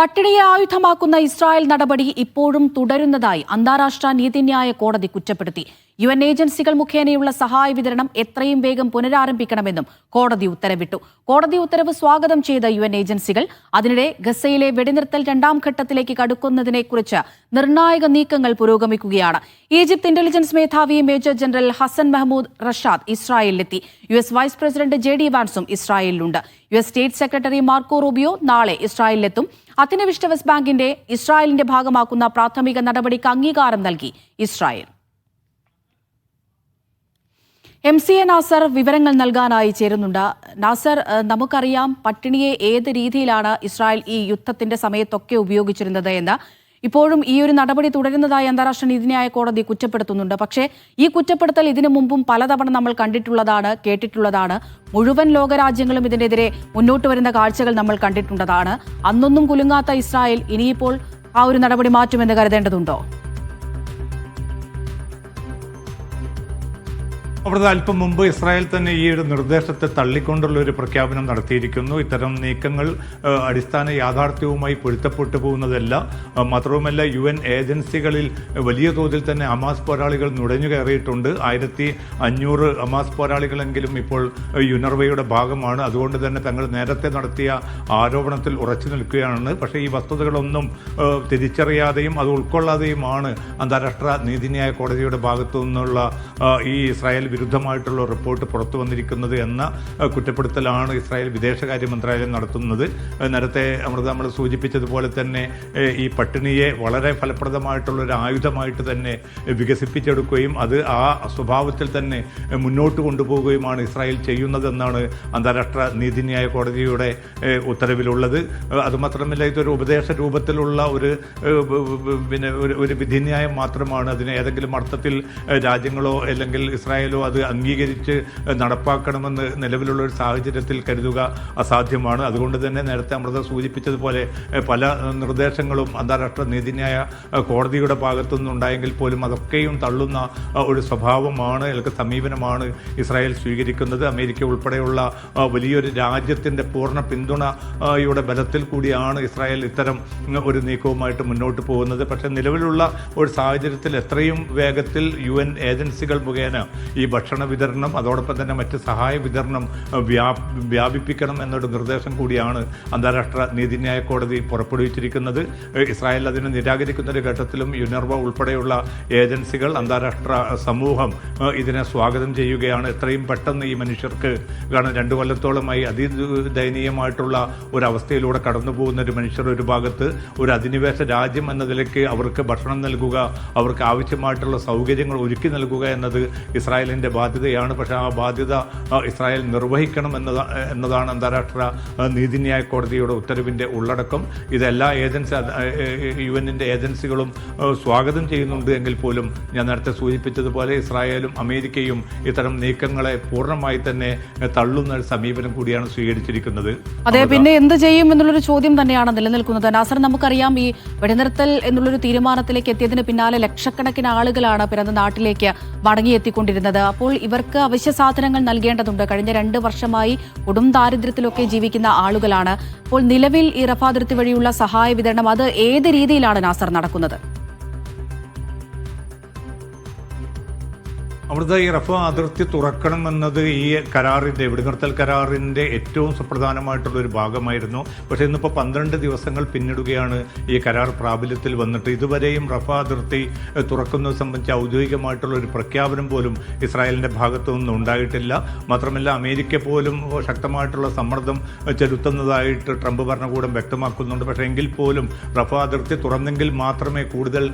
പട്ടിണിയെ ആയുധമാക്കുന്ന Israel നടപടി ഇപ്പോഴും തുടരുന്നതായി അന്താരാഷ്ട്ര നീതിന്യായ കോടതി കുറ്റപ്പെടുത്തി. യു എൻ ഏജൻസികൾ മുഖേനയുള്ള സഹായ വിതരണം എത്രയും വേഗം പുനരാരംഭിക്കണമെന്നും കോടതി ഉത്തരവിട്ടു. കോടതി ഉത്തരവ് സ്വാഗതം ചെയ്ത യു എൻ ഏജൻസികൾ അതിനിടെ ഗസയിലെ വെടിനിർത്തൽ രണ്ടാം ഘട്ടത്തിലേക്ക് കടുക്കുന്നതിനെക്കുറിച്ച് നിർണായക നീക്കങ്ങൾ പുരോഗമിക്കുകയാണ്. ഈജിപ്ത് ഇന്റലിജൻസ് മേധാവി major general Hassan Mahmoud Rashad ഇസ്രായേലിലെത്തി. U S vice president J D വാൻസും ഇസ്രായേലിലുണ്ട്. U S state secretary Marco Rubio നാളെ ഇസ്രായേലിലെത്തും. അത്തിനവിഷ്ട വെസ്റ്റ് ബാങ്കിന്റെ ഇസ്രായേലിന്റെ ഭാഗമാക്കുന്ന പ്രാഥമിക നടപടിക്ക് അംഗീകാരം നൽകി Israel. M C A Nasar വിവരങ്ങൾ നൽകാനായി ചേരുന്നുണ്ട്. നാസർ നമുക്കറിയാം പട്ടിണിയെ ഏത് രീതിയിലാണ് ഇസ്രായേൽ ഈ യുദ്ധത്തിന്റെ സമയത്തൊക്കെ ഉപയോഗിച്ചിരുന്നത് എന്ന്. ഇപ്പോഴും ഈ ഒരു നടപടി തുടരുന്നതായി അന്താരാഷ്ട്ര നീതിന്യായ കോടതി കുറ്റപ്പെടുത്തുന്നുണ്ട്. പക്ഷേ ഈ കുറ്റപ്പെടുത്തൽ ഇതിനു മുമ്പും പലതവണ നമ്മൾ കണ്ടിട്ടുള്ളതാണ് കേട്ടിട്ടുള്ളതാണ്. മുഴുവൻ ലോകരാജ്യങ്ങളും ഇതിനെതിരെ മുന്നോട്ട് വരുന്ന കാഴ്ചകൾ നമ്മൾ കണ്ടിട്ടുള്ളതാണ് അന്നൊന്നും കുലുങ്ങാത്ത ഇസ്രായേൽ ഇനിയിപ്പോൾ ആ ഒരു നടപടി മാറ്റുമെന്ന് കരുതേണ്ടതുണ്ടോ? അവിടുത്തെ അല്പം മുമ്പ് ഇസ്രായേൽ തന്നെ ഈ ഒരു നിർദ്ദേശത്തെ തള്ളിക്കൊണ്ടുള്ള ഒരു പ്രഖ്യാപനം നടത്തിയിരിക്കുന്നു. ഇത്തരം നീക്കങ്ങൾ അടിസ്ഥാന യാഥാർത്ഥ്യവുമായി പൊരുത്തപ്പെട്ടു പോകുന്നതല്ല. മാത്രവുമല്ല യു എൻ ഏജൻസികളിൽ വലിയ തോതിൽ തന്നെ അമാസ് പോരാളികൾ നുഴഞ്ഞു കയറിയിട്ടുണ്ട്. ആയിരത്തി അഞ്ഞൂറ് അമാസ് പോരാളികളെങ്കിലും ഇപ്പോൾ യുനർവയുടെ ഭാഗമാണ്. അതുകൊണ്ട് തന്നെ തങ്ങൾ നേരത്തെ നടത്തിയ ആരോപണത്തിൽ ഉറച്ചു നിൽക്കുകയാണെന്ന് പക്ഷേ ഈ വസ്തുതകളൊന്നും തിരിച്ചറിയാതെയും അത് ഉൾക്കൊള്ളാതെയുമാണ് അന്താരാഷ്ട്ര നീതിന്യായ കോടതിയുടെ ഭാഗത്തു നിന്നുള്ള ഈ ഇസ്രായേൽ വിരുദ്ധമായിട്ടുള്ള റിപ്പോർട്ട് പുറത്തു വന്നിരിക്കുന്നത് എന്ന കുറ്റപ്പെടുത്തലാണ് ഇസ്രായേൽ വിദേശകാര്യ മന്ത്രാലയം നടത്തുന്നത്. നേരത്തെ അമൃത നമ്മൾ സൂചിപ്പിച്ചതുപോലെ തന്നെ ഈ പട്ടിണിയെ വളരെ ഫലപ്രദമായിട്ടുള്ള ഒരു ആയുധമായിട്ട് തന്നെ വികസിപ്പിച്ചെടുക്കുകയും അത് ആ സ്വഭാവത്തിൽ തന്നെ മുന്നോട്ട് കൊണ്ടുപോവുകയുമാണ് ഇസ്രായേൽ ചെയ്യുന്നതെന്നാണ് അന്താരാഷ്ട്ര നീതിന്യായ കോടതിയുടെ ഉത്തരവിലുള്ളത്. അതുമാത്രമല്ല ഇതൊരു ഉപദേശ രൂപത്തിലുള്ള ഒരു പിന്നെ ഒരു വിധിന്യായം മാത്രമാണ്. അതിന് ഏതെങ്കിലും അർത്ഥത്തിൽ രാജ്യങ്ങളോ അല്ലെങ്കിൽ ഇസ്രായേലോ അത് അംഗീകരിച്ച് നടപ്പാക്കണമെന്ന് നിലവിലുള്ള ഒരു സാഹചര്യത്തിൽ കരുതുക അസാധ്യമാണ്. അതുകൊണ്ട് തന്നെ നേരത്തെ അമൃത സൂചിപ്പിച്ചതുപോലെ പല നിർദ്ദേശങ്ങളും അന്താരാഷ്ട്ര നീതിന്യായ കോടതിയുടെ ഭാഗത്തു നിന്നുണ്ടായെങ്കിൽ പോലും അതൊക്കെയും തള്ളുന്ന ഒരു സ്വഭാവമാണ് അല്ലെങ്കിൽ സമീപനമാണ് ഇസ്രായേൽ സ്വീകരിക്കുന്നത്. അമേരിക്ക ഉൾപ്പെടെയുള്ള വലിയൊരു രാജ്യത്തിന്റെ പൂർണ പിന്തുണയുടെ ബലത്തിൽ കൂടിയാണ് ഇസ്രായേൽ ഇത്തരം ഒരു നീക്കവുമായിട്ട് മുന്നോട്ട് പോകുന്നത്. പക്ഷേ നിലവിലുള്ള ഒരു സാഹചര്യത്തിൽ എത്രയും വേഗത്തിൽ യു എൻ ഏജൻസികൾ മുഖേന ഈ ഭക്ഷണ വിതരണം അതോടൊപ്പം തന്നെ മറ്റ് സഹായ വിതരണം വ്യാ- വ്യാപിപ്പിക്കണം എന്നൊരു നിർദ്ദേശം കൂടിയാണ് അന്താരാഷ്ട്ര നീതിന്യായ കോടതി പുറപ്പെടുവിച്ചിരിക്കുന്നത്. ഇസ്രായേൽ അതിനെ നിരാകരിക്കുന്ന ഒരു ഘട്ടത്തിലും യുനർവ ഉൾപ്പെടെയുള്ള ഏജൻസികൾ അന്താരാഷ്ട്ര സമൂഹം ഇതിനെ സ്വാഗതം ചെയ്യുകയാണ്. എത്രയും പെട്ടെന്ന് ഈ മനുഷ്യർക്ക് കാരണം രണ്ടു കൊല്ലത്തോളമായി അതിദയനീയമായിട്ടുള്ള ഒരു അവസ്ഥയിലൂടെ കടന്നു പോകുന്ന ഒരു മനുഷ്യർ ഒരു ഭാഗത്ത് ഒരു അധിനിവേശ രാജ്യം എന്ന നിലയ്ക്ക് അവർക്ക് ഭക്ഷണം നൽകുക അവർക്ക് ആവശ്യമായിട്ടുള്ള സൗകര്യങ്ങൾ ഒരുക്കി നൽകുക എന്നത് ഇസ്രായേലിന്റെ ബാധ്യതയാണ്. പക്ഷേ ആ ബാധ്യത ഇസ്രായേൽ നിർവഹിക്കണം എന്നതാ എന്നതാണ് അന്താരാഷ്ട്ര നീതിന്യായ കോടതിയുടെ ഉത്തരവിന്റെ ഉള്ളടക്കം. ഇതെല്ലാ ഏജൻസി യു എന്നിന്റെ ഏജൻസികളും സ്വാഗതം ചെയ്യുന്നുണ്ട് എങ്കിൽ പോലും ഞാൻ നേരത്തെ സൂചിപ്പിച്ചതുപോലെ ഇസ്രായേലും അമേരിക്കയും ഇത്തരം നീക്കങ്ങളെ പൂർണമായി തന്നെ തള്ളുന്ന ഒരു സമീപനം കൂടിയാണ് സ്വീകരിച്ചിരിക്കുന്നത്. അതെ പിന്നെ എന്ത് ചെയ്യും എന്നുള്ളൊരു ചോദ്യം തന്നെയാണ് നിലനിൽക്കുന്നത്. നാസർ നമുക്കറിയാം ഈ വെടിനിർത്തൽ എന്നുള്ളൊരു തീരുമാനത്തിലേക്ക് എത്തിയതിന് പിന്നാലെ ലക്ഷക്കണക്കിന് ആളുകളാണ് പിറന്ന നാട്ടിലേക്ക് മടങ്ങിയെത്തിക്കൊണ്ടിരുന്നത്. അപ്പോൾ ഇവർക്ക് അവശ്യ സാധനങ്ങൾ നൽകേണ്ടതുണ്ട്. കഴിഞ്ഞ രണ്ട് വർഷമായി കൊടും ദാരിദ്ര്യത്തിലൊക്കെ ജീവിക്കുന്ന ആളുകളാണ്. അപ്പോൾ നിലവിൽ ഈ റഫാതിർത്തി വഴിയുള്ള സഹായ വിതരണം അത് ഏത് രീതിയിലാണ് നാസർ നടക്കുന്നത്? അവിടുത്തെ ഈ റഫ അതിർത്തി തുറക്കണം എന്നത് ഈ കരാറിന്റെ വെടിനിർത്തൽ കരാറിന്റെ ഏറ്റവും സുപ്രധാനമായിട്ടുള്ള ഒരു ഭാഗമായിരുന്നു. പക്ഷേ ഇന്നിപ്പോൾ പന്ത്രണ്ട് ദിവസങ്ങൾ പിന്നിടുകയാണ് ഈ കരാർ പ്രാബല്യത്തിൽ വന്നിട്ട്. ഇതുവരെയും റഫ അതിർത്തി തുറക്കുന്നത് സംബന്ധിച്ച് ഔദ്യോഗികമായിട്ടുള്ള ഒരു പ്രഖ്യാപനം പോലും ഇസ്രായേലിന്റെ ഭാഗത്തു നിന്നും ഉണ്ടായിട്ടില്ല. മാത്രമല്ല അമേരിക്ക പോലും ശക്തമായിട്ടുള്ള സമ്മർദ്ദം ചെലുത്തുന്നതായിട്ട് ട്രംപ് ഭരണകൂടം വ്യക്തമാക്കുന്നുണ്ട്. പക്ഷേ എങ്കിൽ പോലും റഫ അതിർത്തി തുറന്നെങ്കിൽ മാത്രമേ കൂടുതൽ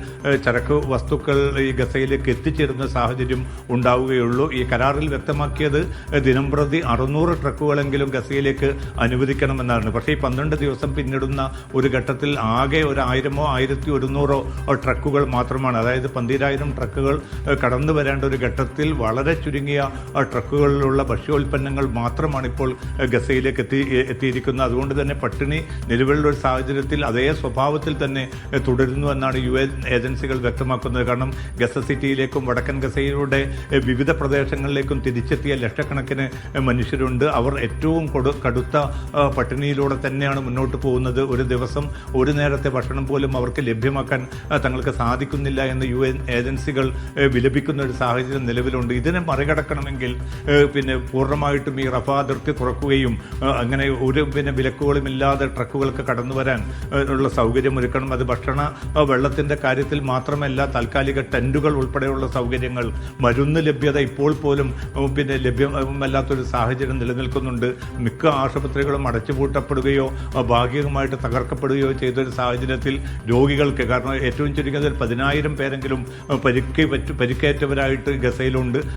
ചരക്ക് വസ്തുക്കൾ ഈ ഗസയിലേക്ക് എത്തിച്ചേരുന്ന സാഹചര്യം ഉണ്ടാവുകയുള്ളൂ. ഈ കരാറിൽ വ്യക്തമാക്കിയത് ദിനം ദിനംപ്രതി അറുന്നൂറ് ട്രക്കുകളെങ്കിലും ഗസയിലേക്ക് അനുവദിക്കണമെന്നാണ് പക്ഷേ ഈ പന്ത്രണ്ട് ദിവസം പിന്നിടുന്ന ഒരു ഘട്ടത്തിൽ ആകെ ഒരു ആയിരമോ ആയിരത്തി ഒരുന്നൂറോ ട്രക്കുകൾ മാത്രമാണ്. അതായത് പന്തിരായിരം ട്രക്കുകൾ കടന്നു വരേണ്ട ഒരു ഘട്ടത്തിൽ വളരെ ചുരുങ്ങിയ ട്രക്കുകളിലുള്ള ഭക്ഷ്യോൽപ്പന്നങ്ങൾ മാത്രമാണ് ഇപ്പോൾ ഗസയിലേക്ക് എത്തി എത്തിയിരിക്കുന്നത്. അതുകൊണ്ട് തന്നെ പട്ടിണി നിലവിലുള്ള ഒരു സാഹചര്യത്തിൽ അതേ സ്വഭാവത്തിൽ തന്നെ തുടരുന്നു എന്നാണ് യു എൻ ഏജൻസികൾ വ്യക്തമാക്കുന്നത്. കാരണം ഗസ സിറ്റിയിലേക്കും വടക്കൻ ഗസയിലൂടെ വിവിധ പ്രദേശങ്ങളിലേക്കും തിരിച്ചെത്തിയ ലക്ഷക്കണക്കിന് മനുഷ്യരുണ്ട്. അവർ ഏറ്റവും കൊടു കടുത്ത പട്ടിണിയിലൂടെ തന്നെയാണ് മുന്നോട്ട് പോകുന്നത്. ഒരു ദിവസം ഒരു നേരത്തെ ഭക്ഷണം പോലും അവർക്ക് ലഭ്യമാക്കാൻ തങ്ങൾക്ക് സാധിക്കുന്നില്ല എന്ന് യു എൻ ഏജൻസികൾ വിലപിക്കുന്ന ഒരു സാഹചര്യം നിലവിലുണ്ട്. ഇതിനെ മറികടക്കണമെങ്കിൽ പിന്നെ പൂർണമായിട്ടും ഈ റഫ അതിർത്തി തുറക്കുകയും അങ്ങനെ ഒരു പിന്നെ വിലക്കുകളുമില്ലാതെ ട്രക്കുകൾക്ക് കടന്നു വരാൻ ഉള്ള സൗകര്യം ഒരുക്കണം. അത് ഭക്ഷണ വെള്ളത്തിന്റെ കാര്യത്തിൽ മാത്രമല്ല താൽക്കാലിക ടെന്റുകൾ ഉൾപ്പെടെയുള്ള സൗകര്യങ്ങൾ മരുന്ന് ലഭ്യത ഇപ്പോൾ പോലും പിന്നെ ലഭ്യമല്ലാത്തൊരു സാഹചര്യം നിലനിൽക്കുന്നുണ്ട്. മിക്ക ആശുപത്രികളും അടച്ചുപൂട്ടപ്പെടുകയോ ഭാഗികമായിട്ട് തകർക്കപ്പെടുകയോ ചെയ്തൊരു സാഹചര്യത്തിൽ രോഗികൾക്ക് കാരണം ഏറ്റവും ചുരുങ്ങിയത് പതിനായിരം പേരെങ്കിലും പരിക്ക് പറ്റു പരിക്കേറ്റവരായിട്ട് ഗസയിലുണ്ട്.